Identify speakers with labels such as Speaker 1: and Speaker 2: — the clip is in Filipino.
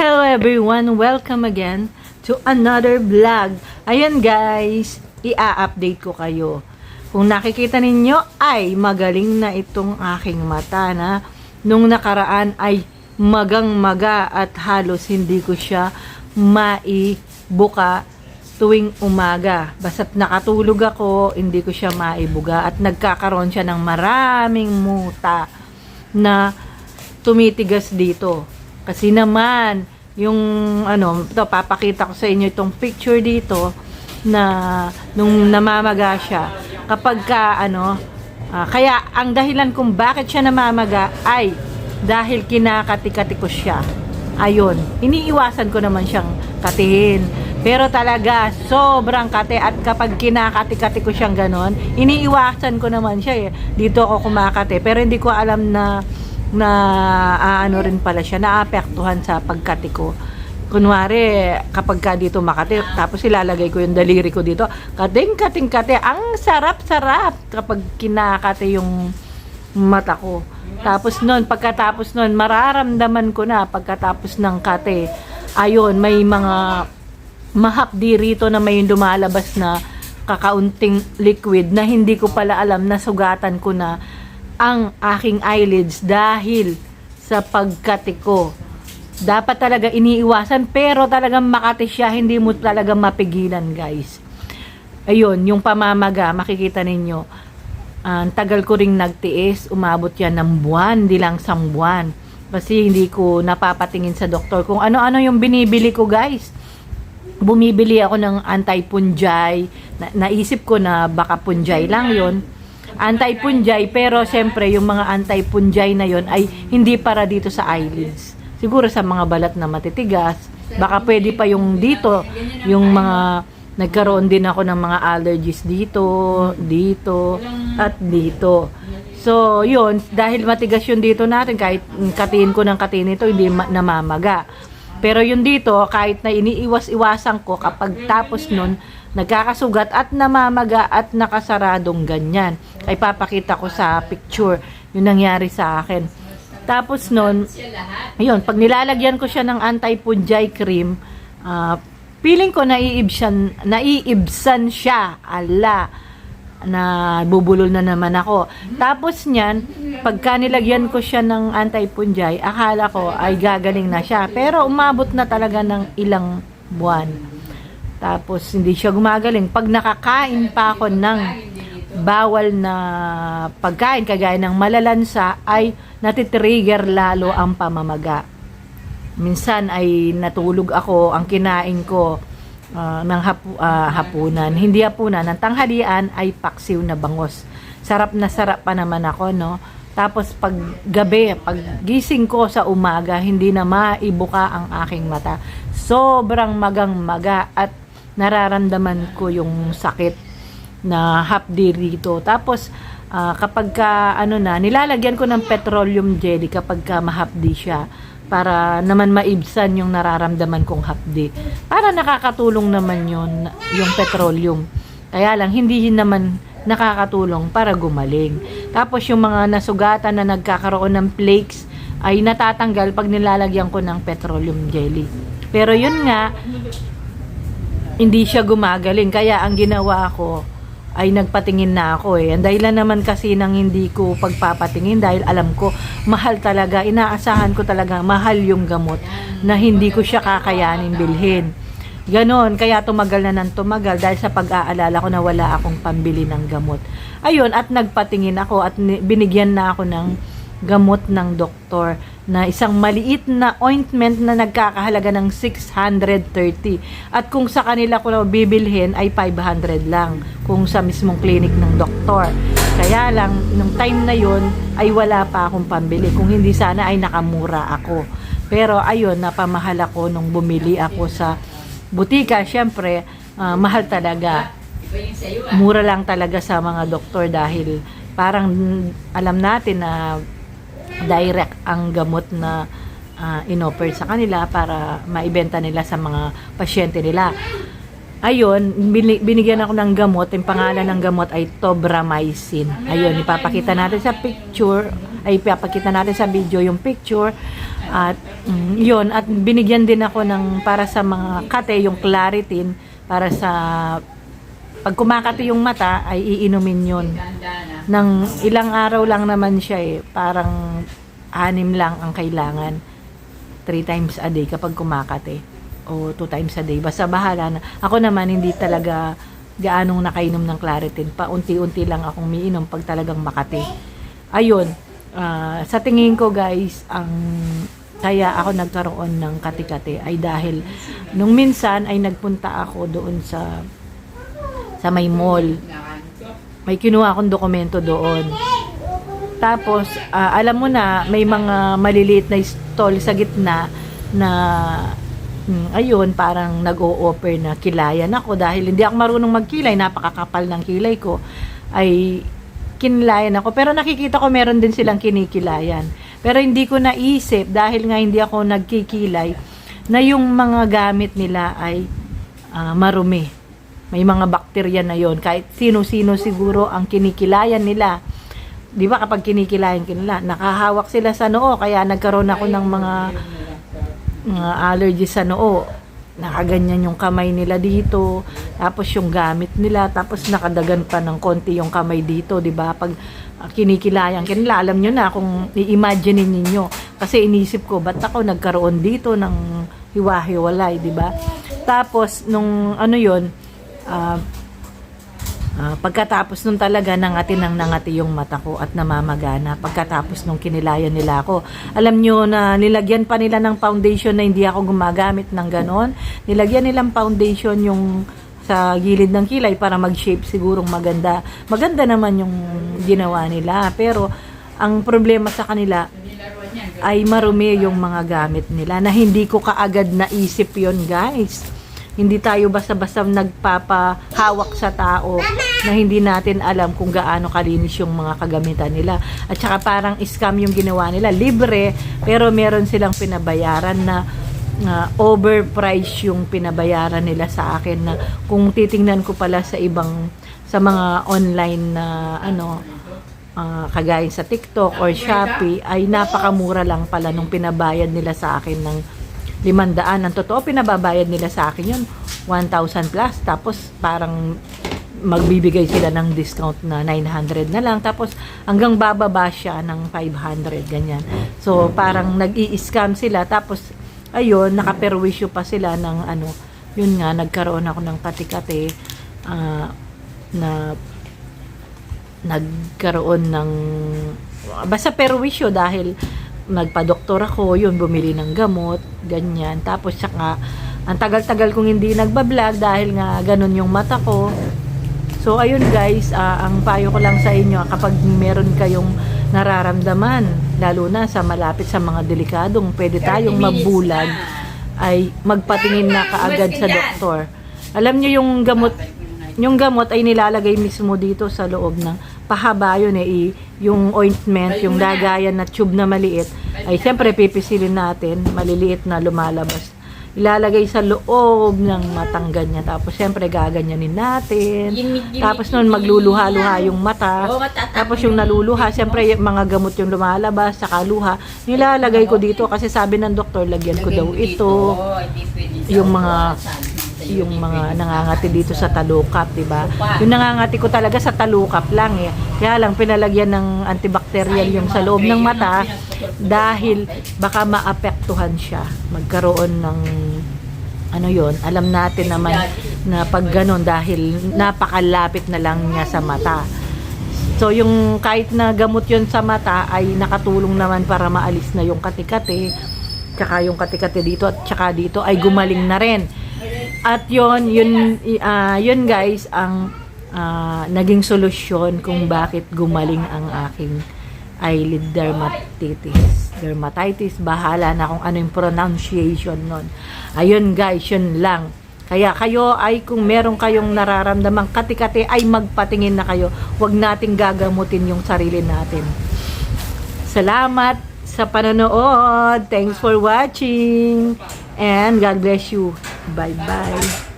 Speaker 1: Hello everyone! Welcome again to another vlog. Ayan guys, i-update ko kayo. Kung nakikita ninyo ay magaling na itong aking mata na nung nakaraan ay magang maga at halos hindi ko siya maibuka tuwing umaga. Basta't nakatulog ako, hindi ko siya maibuga at nagkakaroon siya ng maraming muta na tumitigas dito. Kasi naman, yung ano, to papakita ko sa inyo itong picture dito na nung namamaga siya. Kapag ka ano, ah, kaya ang dahilan kung bakit siya namamaga ay dahil kinakati-kati ko siya. Ayun, iniiwasan ko naman siyang katihin. Pero talaga, sobrang kate at kapag kinakati-kati ko siyang ganon, iniiwasan ko naman siya eh. Dito ako kumakate, pero hindi ko alam na na ano rin pala siya, naapektuhan sa pagkati ko. Kunwari, kapag ka dito makati, tapos ilalagay ko yung daliri ko dito, kating, kating, kate, ang sarap-sarap kapag kinakate yung mata ko. Tapos nun, pagkatapos nun, mararamdaman ko na pagkatapos ng kate, ayun, may mga mahapdi rito na may lumalabas na kakaunting liquid na hindi ko pala alam na sugatan ko na ang aking eyelids dahil sa pagkati ko. Dapat talaga iniiwasan pero talagang makati siya, hindi mo talaga mapigilan guys. Ayun, yung pamamaga, makikita ninyo. Ah, Ang tagal ko ring nagtiis, umabot yan ng buwan, hindi lang sang buwan. Kasi hindi ko napapatingin sa doktor kung ano-ano yung binibili ko guys bumibili ako ng anti-punjay. Na, naisip ko na baka punjay lang yon Anti-punjay, pero siyempre yung mga anti-punjay na yon ay hindi para dito sa eyelids. Siguro sa mga balat na matitigas. Baka pwede pa yung dito, yung mga nagkaroon din ako ng mga allergies dito, dito, at dito. So, yun, dahil matigas yun dito natin, kahit katiin ko ng katiin ito, hindi ma- namamaga. Pero yun dito, kahit na iniiwas-iwasan ko, kapag tapos nun, nagkakasugat at namamaga at nakasaradong ganyan. Ay papakita ko sa picture yung nangyari sa akin. Tapos nun, yun, pag nilalagyan ko siya ng anti-punjay cream, ah, feeling ko naiibsan, naiibsan siya. Ala, na bubulol na naman ako. Tapos niyan, pagka nilagyan ko siya ng anti-punjay, akala ko ay gagaling na siya. Pero umabot na talaga ng ilang buwan. Tapos hindi siya gumagaling. Pag nakakain pa ako ng bawal na pagkain, kagaya ng malalansa, ay natitrigger lalo ang pamamaga. Minsan ay natulog ako, ang kinain ko, ah, ng hapu- ah, hapunan. Hindi hapunan, ng tanghalian ay paksiw na bangos. Sarap na sarap pa naman ako, no? Tapos pag gabi, pag gising ko sa umaga, hindi na maibuka ang aking mata. Sobrang magang maga at nararamdaman ko yung sakit na hapdi rito. Tapos ah, kapag ka, ano na, nilalagyan ko ng petroleum jelly kapag ka mahapdi siya para naman maibsan yung nararamdaman kong hapdi. Para nakakatulong naman yun, yung petroleum. Kaya lang, hindi naman nakakatulong para gumaling. Tapos yung mga nasugatan na nagkakaroon ng flakes ay natatanggal pag nilalagyan ko ng petroleum jelly. Pero yun nga, hindi siya gumagaling. Kaya ang ginawa ko ay nagpatingin na ako eh. Ang dahilan naman kasi nang hindi ko pagpapatingin dahil alam ko mahal talaga, inaasahan ko talaga mahal yung gamot na hindi ko siya kakayanin bilhin. Ganon, kaya tumagal na ng tumagal dahil sa pag-aalala ko na wala akong pambili ng gamot. Ayun, at nagpatingin ako at ni- binigyan na ako ng gamot ng doktor na isang maliit na ointment na nagkakahalaga ng 630. At kung sa kanila ko na bibilhin ay 500 lang kung sa mismong clinic ng doktor. Kaya lang, nung time na yon ay wala pa akong pambili. Kung hindi sana ay nakamura ako. Pero ayun, napamahal ako nung bumili ako sa butika. Siyempre, ah, mahal talaga mura lang talaga sa mga doktor dahil parang alam natin na direct ang gamot na ah, inoffer sa kanila para maibenta nila sa mga pasyente nila. Ayun, bini- binigyan ako ng gamot. Yung pangalan ng gamot ay Tobramycin. Ayun, ipapakita natin sa picture, ay ipapakita natin sa video yung picture. At Mm, yun, at binigyan din ako ng para sa mga kate, yung claritin, para sa pag kumakati yung mata, ay iinumin yun. Ng ilang araw lang naman siya eh, parang anim lang ang kailangan. Three times a day kapag kumakati. O two times a day. Basta bahala na. Ako naman, hindi talaga gaanong nakainom ng claritin. Paunti-unti lang akong miinom pag talagang makati. Ayun, ah, sa tingin ko guys, ang kaya ako nagkaroon ng kati-kati ay dahil nung minsan ay nagpunta ako doon sa sa may mall. May kinuha akong dokumento doon. Tapos, ah, alam mo na, may mga maliliit na stall sa gitna na, hmm, ayun, parang nag-o-offer na kilayan ako dahil hindi ako marunong magkilay, napakakapal ng kilay ko, ay kinlayan ako. Pero nakikita ko meron din silang kinikilayan. Pero hindi ko naisip dahil nga hindi ako nagkikilay na yung mga gamit nila ay ah, marumi. May mga bakterya na yon kahit sino-sino siguro ang kinikilayan nila. 'Di ba kapag kinikilayan nila, nakahawak sila sa noo kaya nagkaroon ako ng mga mga allergies sa noo. Nakaganyan yung kamay nila dito, tapos yung gamit nila, tapos nakadagan pa ng konti yung kamay dito, 'di ba? Pag uh, kinikilayan kanila, alam nyo na kung i-imagine ninyo. Kasi inisip ko, ba't ako nagkaroon dito ng hiwa-hiwalay, 'di ba? Tapos nung ano 'yon, ah, Ah, pagkatapos nung talaga nangati nang nangati yung mata ko at namamagana pagkatapos nung kinilayan nila ako. Alam nyo na nilagyan pa nila ng foundation na hindi ako gumagamit ng ganon. Nilagyan nilang foundation yung sa gilid ng kilay para mag-shape sigurong maganda. Maganda naman yung ginawa nila. Pero ang problema sa kanila ay marumi yung mga gamit nila na hindi ko kaagad naisip yon guys. Hindi tayo basta-basta nagpapahawak sa tao na hindi natin alam kung gaano kalinis yung mga kagamitan nila. At saka parang scam yung ginawa nila. Libre, pero meron silang pinabayaran na na overprice yung pinabayaran nila sa akin na kung titingnan ko pala sa ibang sa mga online na ano ah, kagaya sa TikTok or Shopee ay napakamura lang pala nung pinabayad nila sa akin ng 500. Ang totoo, pinababayad nila sa akin yun 1,000 plus. Tapos parang magbibigay sila ng discount na 900 na lang. Tapos hanggang bababa siya ng 500, ganyan. So parang nag-i-scam sila. Tapos ayun, nakaperwisyo pa sila ng ano, yun nga, nagkaroon ako ng kati-kati ah, na nagkaroon ng basta perwisyo dahil nagpa-doktor ako, yun, bumili ng gamot, ganyan. Tapos saka, ang tagal-tagal kong hindi nagbablog dahil nga ganun yung mata ko. So, ayun guys, ah, ang payo ko lang sa inyo, kapag meron kayong nararamdaman, lalo na sa malapit sa mga delikadong, pwede tayong mabulag, ay magpatingin na kaagad sa doktor. Alam nyo yung gamot, yung gamot ay nilalagay mismo dito sa loob ng pahaba yun eh, yung ointment, yung lagayan na tube na maliit, ay siyempre pipisilin natin, maliliit na lumalabas. Ilalagay sa loob ng matang ganyan. Tapos siyempre gaganyanin natin. Tapos noon magluluha-luha yung mata. Tapos yung naluluha, siyempre yung mga gamot yung lumalabas, saka luha. Nilalagay ko dito kasi sabi ng doktor, lagyan ko daw ito. Yung mga yung mga nangangati dito sa talukap, 'di ba? Yung nangangati ko talaga sa talukap lang eh. Kaya lang pinalagyan ng antibacterial yung sa loob ng mata dahil baka maapektuhan siya. Magkaroon ng ano yon alam natin naman na pag ganun dahil napakalapit na lang niya sa mata. So yung kahit na gamot yon sa mata ay nakatulong naman para maalis na yung katikati tsaka yung katikati dito at tsaka dito ay gumaling na rin. At yon yun ah, yun guys ang ah, naging solusyon kung bakit gumaling ang aking eyelid dermatitis. Dermatitis, bahala na kung ano yung pronunciation nun. Ayun guys, yun lang. Kaya kayo ay kung meron kayong nararamdamang kati-kati ay magpatingin na kayo. Huwag nating gagamutin yung sarili natin. Salamat sa panonood. Thanks for watching. And God bless you. Bye-bye.